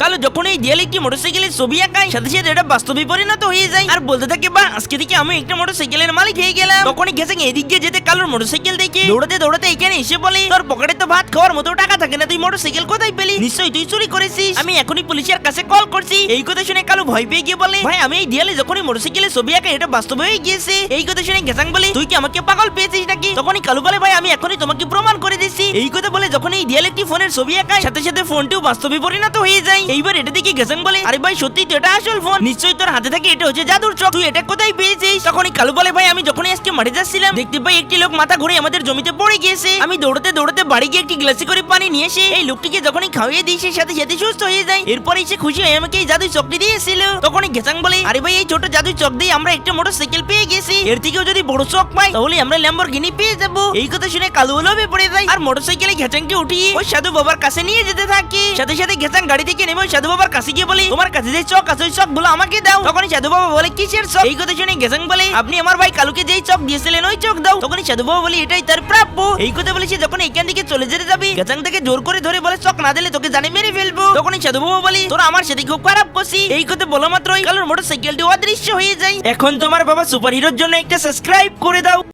কালো যখন এই দেয়ালে একটি মোটরসাইকেলের ছবি আঁকায়, সাথে সাথে এটা বাস্তবে পরিণত হয়ে যায়। আর বলতে থাকে বা আজকে থেকে আমি একটা মোটরসাইকেলের মালিক হয়ে গেলাম। তখনই গেছে এদিক দিয়ে যেতে কালোর মোটরসাইকেল দেখে দৌড়াতে দৌড়াতে এখানে এসে বলে, তোর পকেটে তো ভাত খাওয়ার মতো টাকা থাকে না, তুই মোটরসাইকেল কোথায় পেলি? নিশ্চয়ই তুই চুরি করেছিস। আমি এখনই পুলিশের কাছে কল করছি। এই কথা শুনে কালো ভয় পেয়ে গিয়ে বলে, ভাই, আমি এই দেয়ালে যখনই মোটরসাইকেলের ছবি আঁকা এটা বাস্তব হয়ে গিয়েছে। এই কথা শুনে গেসাং বলে, তুই কি আমাকে পাগল পেয়েছিস নাকি? তখনই কালু বলে, ভাই, আমি এখনই তোমাকে প্রমাণ করে দিচ্ছি। এই কথা বলে যখন এই দেয়ালে একটি ফোনের ছবি আঁকায়, সাথে সাথে ফোনটিও বাস্তবে পরিণত হয়ে যায়। এইবার এটা দেখে গেসাং বলে, আরে ভাই, সত্যি তো এটা আসল ফোন নিশ্চয়ই তোর হাতে থাকে এটা হচ্ছে জাদুর চক তুই এটা কোথায় পেয়েছিস? তখনই কালু বলে, ভাই, আমি যখনই আজকে মাঠে যাচ্ছিলাম, দেখতে পাই একটি লোক মাথা ঘুরে আমাদের জমিতে পড়ে গিয়েছে। আমি দৌড়াতে দৌড়াতে বাড়ি গিয়ে একটি গ্লাসে করে পানি নিয়ে এসে, এই লোকটিকে যখনই খাওয়িয়ে দিই, সে সাথে সাথে সুস্থ হয়ে যায়। এরপরে সে খুশি হয়ে আমাকে এই জাদুই চকটি দিয়েছিল তখনই গেসাং বলে, আরে ভাই, এই ছোট জাদুই চক দিয়ে আমরা একটা মোটর সাইকেল পেয়ে গেছি। এর থেকেও যদি বড় চক পাই, তাহলে আমরা ল্যাম্বরগিনি পেয়ে যাব। এই কথা শুনে কালু হলো পড়ে যায়। আর মোটর সাইকেলে ঘেচাংকে উঠিয়ে, ওই সাধু বাবার কাছে নিয়ে যেতে থাকে। সাথে সাথে ঘেচাং গাড়ি থেকে নেমে ওই সাধু বাবার কাছে গিয়ে বলে, তোমার কাছে যে চক আছে, ওই চকগুলো আমাকে দাও। তখনই সাধু বাবা বলে, কিসের চক? এই কথা শুনে বলে, আপনি আমার ভাই কালুকে যেই চক দিয়েছিলেন, ওই চক দাও। তখনই সাধু বাবা বলে, এটাই তার প্রাপ্য। এই কথা বলে যখন এখান থেকে চলে যেতে যাবে গেচাং থেকে জোর করে ধরে বলে, চক না দিলে তোকে জানি মেরে ফেলব। তখনই সাধু বাবা বলে, তোরা আমার সাথে খুব খারাপ করছি। এই কথা বলা মাত্রই কালুর মোটর সাইকেলটি অদৃশ্য হয়ে যায়। এখন তোমার বাবা সুপার হিরোর জন্য একটা সাবস্ক্রাইব করে দাও।